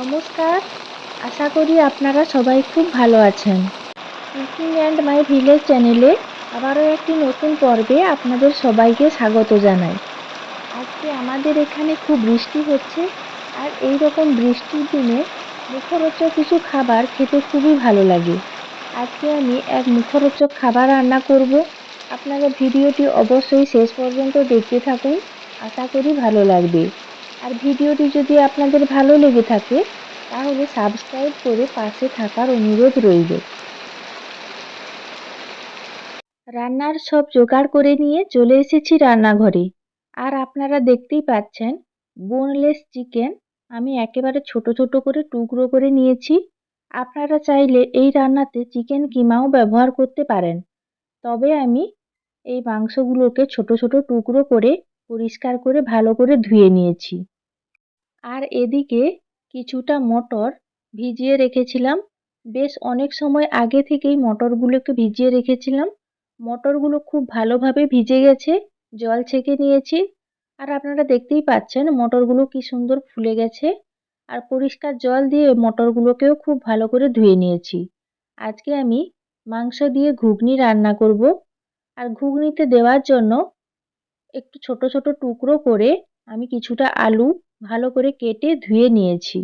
নমস্কার। আশা করি আপনারা সবাই খুব ভালো আছেন। কুকিং অ্যান্ড মাই ভিলেজ চ্যানেলে আবারও একটি নতুন পর্বে আপনাদের সবাইকে স্বাগত জানাই। আজকে আমাদের এখানে খুব বৃষ্টি হচ্ছে আর এই রকম বৃষ্টির দিনে মুখরোচক কিছু খাবার খেতে খুবই ভালো লাগে। আজকে আমি এক মুখরোচক খাবার রান্না করব। আপনারা ভিডিওটি অবশ্যই শেষ পর্যন্ত দেখতে থাকুন। আশা করি ভালো লাগবে। আর ভিডিওটি যদি আপনাদের ভালো লেগে থাকে, তাহলে সাবস্ক্রাইব করে পাশে থাকার অনুরোধ রইল। রান্নার সব জোগাড় করে নিয়ে চলে এসেছি রান্নাঘরে। আর আপনারা দেখতেই পাচ্ছেন বোনলেস চিকেন আমি একেবারে ছোট ছোট করে টুকরো করে নিয়েছি। আপনারা চাইলে এই রান্নাতে চিকেন কিমাও ব্যবহার করতে পারেন। তবে আমি এই মাংসগুলোকে ছোট ছোট টুকরো করে পরিষ্কার করে ভালো করে ধুয়ে নিয়েছি। আর এদিকে কিছুটা মটর ভিজিয়ে রেখেছিলাম। বেশ অনেক সময় আগে থেকেই মটরগুলোকে ভিজিয়ে রেখেছিলাম। মটরগুলো খুব ভালোভাবে ভিজে গেছে, জল ছেঁকে নিয়েছি। আর আপনারা দেখতেই পাচ্ছেন মটরগুলো কি সুন্দর ফুলে গেছে। আর পরিষ্কার জল দিয়ে মটরগুলোকেও খুব ভালো করে ধুয়ে নিয়েছি। আজকে আমি মাংস দিয়ে ঘুগনি রান্না করব। আর ঘুগনিতে দেওয়ার জন্য একটু ছোট ছোট টুকরো করে আমি কিছুটা আলু ভালো করে কেটে ধুয়ে নিয়েছি।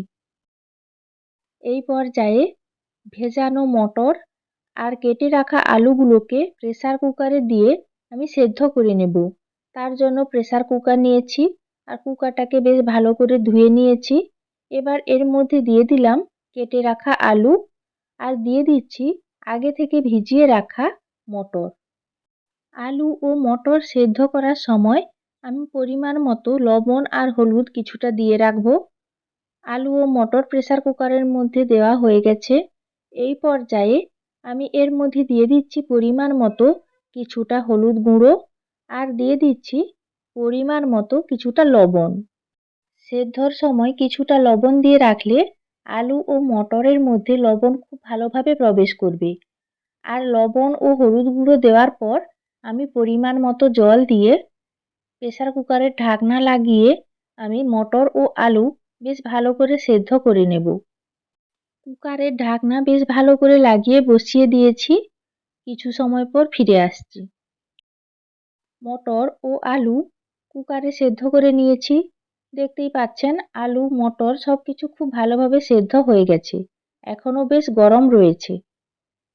এই পর্যায়ে ভেজানো মটর আর কেটে রাখা আলুগুলোকে প্রেসার কুকারে দিয়ে আমি সেদ্ধ করে নেব। তার জন্য প্রেসার কুকার নিয়েছি আর কুকারটাকে বেশ ভালো করে ধুয়ে নিয়েছি। এবার এর মধ্যে দিয়ে দিলাম কেটে রাখা আলু আর দিয়ে দিচ্ছি আগে থেকে ভিজিয়ে রাখা মটর। আলু ও মটর সেদ্ধ করার সময় আমি পরিমাণ মতো লবণ আর হলুদ কিছুটা দিয়ে রাখব। আলু ও মটর প্রেসার কুকারের মধ্যে দেওয়া হয়ে গেছে। এই পর্যায়ে আমি এর মধ্যে দিয়ে দিচ্ছি পরিমাণ মতো কিছুটা হলুদ গুঁড়ো আর দিয়ে দিচ্ছি পরিমাণ মতো কিছুটা লবণ। সেদ্ধর সময় কিছুটা লবণ দিয়ে রাখলে আলু ও মটরের মধ্যে লবণ খুব ভালোভাবে প্রবেশ করবে। আর লবণ ও হলুদ গুঁড়ো দেওয়ার পর আমি পরিমাণ মতো জল দিয়ে প্রেসার কুকারের ঢাকনা লাগিয়ে আমি মটর ও আলু বেশ ভালো করে সেদ্ধ করে নেব। কুকারের ঢাকনা বেশ ভালো করে লাগিয়ে বসিয়ে দিয়েছি। কিছু সময় পর ফিরে আসছি। মটর ও আলু কুকারে সেদ্ধ করে নিয়েছি। দেখতেই পাচ্ছেন, আলু, মটর সব কিছু খুব ভালোভাবে সেদ্ধ হয়ে গেছে। এখনও বেশ গরম রয়েছে।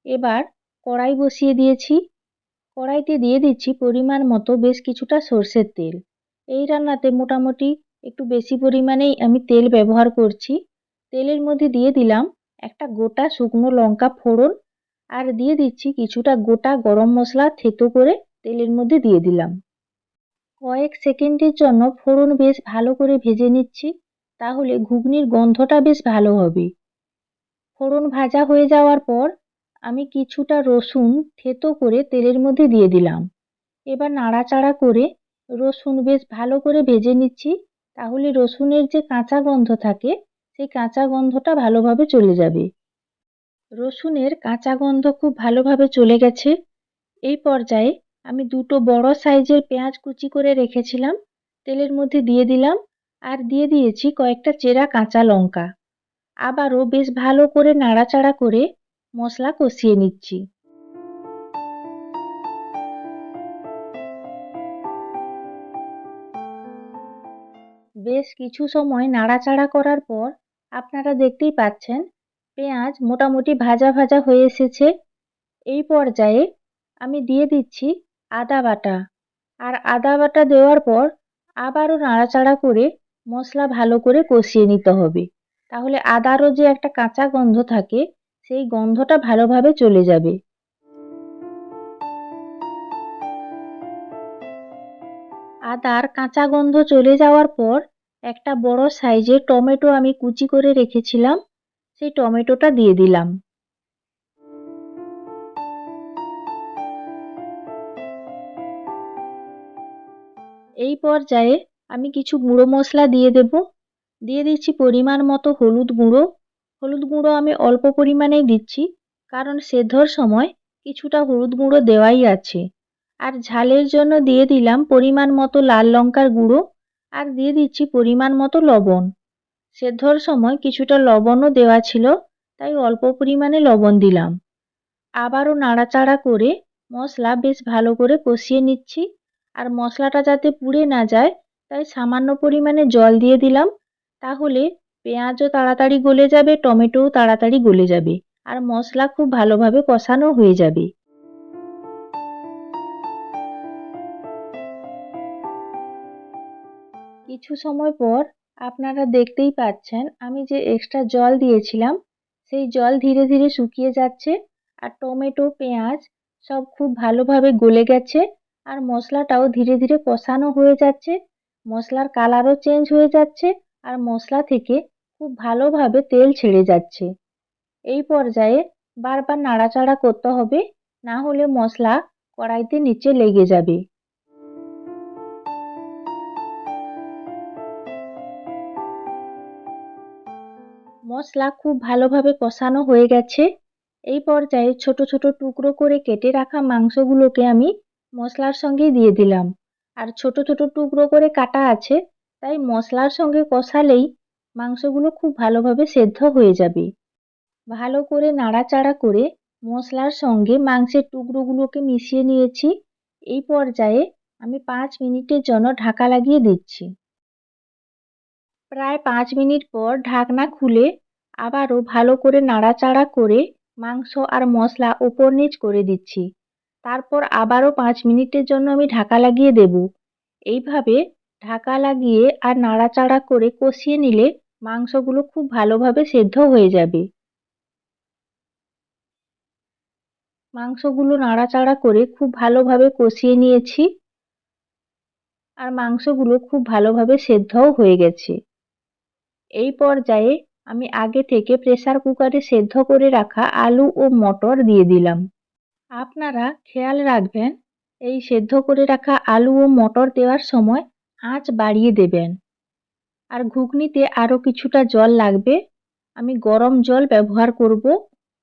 এবার কড়াই বসিয়ে দিয়েছি। কড়াইতে দিয়ে দিচ্ছি পরিমাণ মতো বেশ কিছুটা সর্ষের তেল। এই রান্নাতে মোটামুটি একটু বেশি পরিমাণেই আমি তেল ব্যবহার করছি। তেলের মধ্যে দিয়ে দিলাম একটা গোটা শুকনো লঙ্কা ফোড়ন আর দিয়ে দিচ্ছি কিছুটা গোটা গরম মশলা থেতো করে তেলের মধ্যে দিয়ে দিলাম। কয়েক সেকেন্ডের জন্য ফোড়ন বেশ ভালো করে ভেজে নিচ্ছি, তাহলে ঘুগনির গন্ধটা বেশ ভালো হবে। ফোড়ন ভাজা হয়ে যাওয়ার পর আমি কিছুটা রসুন থেতো করে তেলের মধ্যে দিয়ে দিলাম। এবার নাড়াচাড়া করে রসুন বেশ ভালো করে ভেজে নিচ্ছি। তাহলে রসুনের যে কাঁচা গন্ধ থাকে, সেই কাঁচা গন্ধটা ভালোভাবে চলে যাবে। রসুনের কাঁচা গন্ধ খুব ভালোভাবে চলে গেছে। এই পর্যায়ে আমি দুটো বড় সাইজের পেঁয়াজ কুচি করে রেখেছিলাম, তেলের মধ্যে দিয়ে দিলাম আর দিয়ে দিয়েছি কয়েকটা চেরা কাঁচা লঙ্কা। আবারও বেশ ভালো করে নাড়াচাড়া করে মশলা কষিয়ে নিচ্ছি। বেশ কিছু সময় নাড়াচাড়া করার পর আপনারা দেখতেই পাচ্ছেন, পেঁয়াজ মোটামুটি ভাজা ভাজা হয়ে এসেছে। এই পর্যায়ে আমি দিয়ে দিচ্ছি আদা বাটা। আর আদা বাটা দেওয়ার পর আবারও নাড়াচাড়া করে মশলা ভালো করে কষিয়ে নিতে হবে। তাহলে আদারও যে একটা কাঁচা গন্ধ থাকে সেই গন্ধটা ভালোভাবে চলে যাবে। আদার কাঁচা গন্ধ চলে যাওয়ার পর একটা বড় সাইজের টমেটো আমি কুচি করে রেখেছিলাম, সেই টমেটোটা দিয়ে দিলাম। এই পর্যায়ে আমি কিছু গুঁড়ো মশলা দিয়ে দেব। দিয়ে দিচ্ছি পরিমাণ মতো হলুদ গুঁড়ো। হলুদ গুঁড়ো আমি অল্প পরিমাণেই দিচ্ছি, কারণ সেদ্ধর সময় কিছুটা হলুদ গুঁড়ো দেওয়াই আছে। আর ঝালের জন্য দিয়ে দিলাম পরিমাণ মতো লাল লঙ্কার গুঁড়ো, আর দিয়ে দিচ্ছি পরিমাণ মতো লবণ। সেদ্ধর সময় কিছুটা লবণও দেওয়া ছিল, তাই অল্প পরিমাণে লবণ দিলাম। আবারও নাড়াচাড়া করে মশলা বেশ ভালো করে কষিয়ে নিচ্ছি, আর মশলাটা যাতে পুড়ে না যায়, তাই সামান্য পরিমাণে জল দিয়ে দিলাম, তাহলে পেঁয়াজও তাড়াতাড়ি গলে যাবে, টমেটোও তাড়াতাড়ি গলে যাবে আর মশলা খুব ভালোভাবে কষানো হয়ে যাবে। কিছু সময় পর আপনারা দেখতেই পাচ্ছেন আমি যে এক্সট্রা জল দিয়েছিলাম, সেই জল ধীরে ধীরে শুকিয়ে যাচ্ছে আর টমেটো, পেঁয়াজ সব খুব ভালোভাবে গলে গেছে আর মশলাটাও ধীরে ধীরে কষানো হয়ে যাচ্ছে, মশলার কালারও চেঞ্জ হয়ে যাচ্ছে আর মশলা থেকে খুব ভালোভাবে তেল ছেড়ে যাচ্ছে। এই পর্যায়ে বারবার নাড়াচাড়া করতে হবে, না হলে মশলা কড়াইতে নিচে লেগে যাবে। মশলা খুব ভালোভাবে কষানো হয়ে গেছে। এই পর্যায়ে ছোট ছোট টুকরো করে কেটে রাখা মাংসগুলোকে আমি মশলার সঙ্গে দিয়ে দিলাম। আর ছোট ছোট টুকরো করে কাটা আছে, তাই মশলার সঙ্গে কষালেই মাংসগুলো খুব ভালোভাবে সেদ্ধ হয়ে যাবে। ভালো করে নাড়াচাড়া করে মশলার সঙ্গে মাংসের টুকরোগুলোকে মিশিয়ে নিয়েছি। এই পর্যায়ে আমি পাঁচ মিনিটের জন্য ঢাকা লাগিয়ে দিচ্ছি। প্রায় পাঁচ মিনিট পর ঢাকনা খুলে আবারও ভালো করে নাড়াচাড়া করে মাংস আর মশলা ওপর নিচ করে দিচ্ছি। তারপর আবারও পাঁচ মিনিটের জন্য আমি ঢাকা লাগিয়ে দেব। এইভাবে ঢাকা লাগিয়ে আর নাড়াচাড়া করে কষিয়ে নিলে মাংসগুলো খুব ভালোভাবে সেদ্ধ হয়ে যাবে। মাংসগুলো নাড়াচাড়া করে খুব ভালোভাবে কষিয়ে নিয়েছি। আর মাংসগুলো খুব ভালোভাবে সেদ্ধও হয়ে গেছে। এই পর্যায়ে আমি আগে থেকে প্রেসার কুকারে সেদ্ধ করে রাখা আলু ও মটর দিয়ে দিলাম। আপনারা খেয়াল রাখবেন, এই সেদ্ধ করে রাখা আলু ও মটর দেওয়ার সময় আঁচ বাড়িয়ে দেবেন। আর ঘুগনিতে আরও কিছুটা জল লাগবে। আমি গরম জল ব্যবহার করব।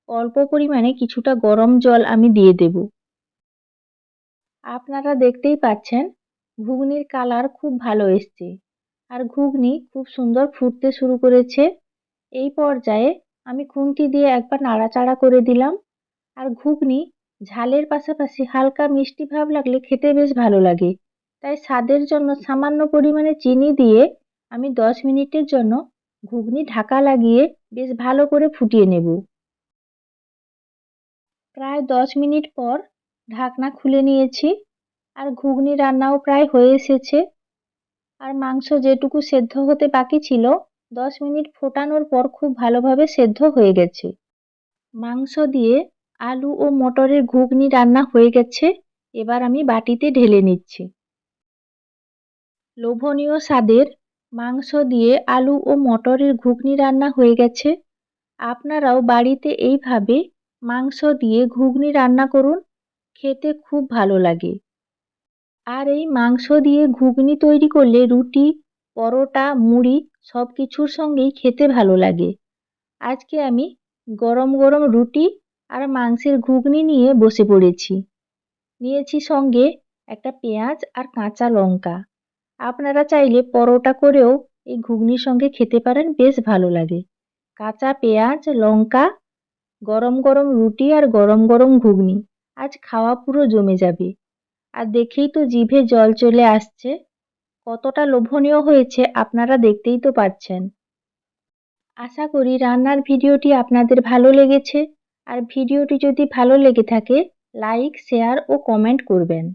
অল্প পরিমাণে কিছুটা গরম জল আমি দিয়ে দেব। আপনারা দেখতেই পাচ্ছেন, ঘুগনির কালার খুব ভালো এসছে। আর ঘুগনি খুব সুন্দর ফুটতে শুরু করেছে। এই পর্যায়ে আমি খুন্তি দিয়ে একবার নাড়াচাড়া করে দিলাম। আর ঘুগনি ঝালের পাশাপাশি হালকা মিষ্টি ভাব লাগলে খেতে বেশ ভালো লাগে। তাই স্বাদের জন্য সামান্য পরিমাণে চিনি দিয়ে আমি দশ মিনিটের জন্য ঘুগনি ঢাকা লাগিয়ে বেশ ভালো করে ফুটিয়ে নেব। প্রায় দশ মিনিট পর ঢাকনা খুলে নিয়েছি আর ঘুগনি রান্নাও প্রায় হয়ে এসেছে। আর মাংস যেটুকু সেদ্ধ হতে বাকি ছিল, দশ মিনিট ফোটানোর পর খুব ভালোভাবে সেদ্ধ হয়ে গেছে। মাংস দিয়ে আলু ও মটরের ঘুগনি রান্না হয়ে গেছে, এবার আমি বাটিতে ঢেলে নিচ্ছি। লোভনীয় স্বাদের মাংস দিয়ে আলু ও মটরের ঘুগনি রান্না হয়ে গেছে। আপনারাও বাড়িতে এইভাবে মাংস দিয়ে ঘুগনি রান্না করুন, খেতে খুব ভালো লাগে। আর এই মাংস দিয়ে ঘুগনি তৈরি করলে রুটি, পরোটা, মুড়ি সব কিছুর সঙ্গেই খেতে ভালো লাগে। আজকে আমি গরম গরম রুটি আর মাংসের ঘুগনি নিয়ে বসে পড়েছি। নিয়েছি সঙ্গে একটা পেঁয়াজ আর কাঁচা লঙ্কা। আপনারা চাইলে পরোটা করেও এই ঘুগনির সঙ্গে খেতে পারেন, বেশ ভালো লাগে। কাঁচা পেঁয়াজ, লঙ্কা, গরম গরম রুটি আর গরম গরম ঘুগনি। আজ খাওয়া পুরো জমে যাবে। আর দেখেই তো জিভে জল চলে আসছে। কতটা লোভনীয় হয়েছে আপনারা দেখতেই তো পাচ্ছেন। আশা করি রান্নার ভিডিওটি আপনাদের ভালো লেগেছে। আর ভিডিওটি যদি ভালো লেগে থাকে, লাইক, শেয়ার ও কমেন্ট করবেন।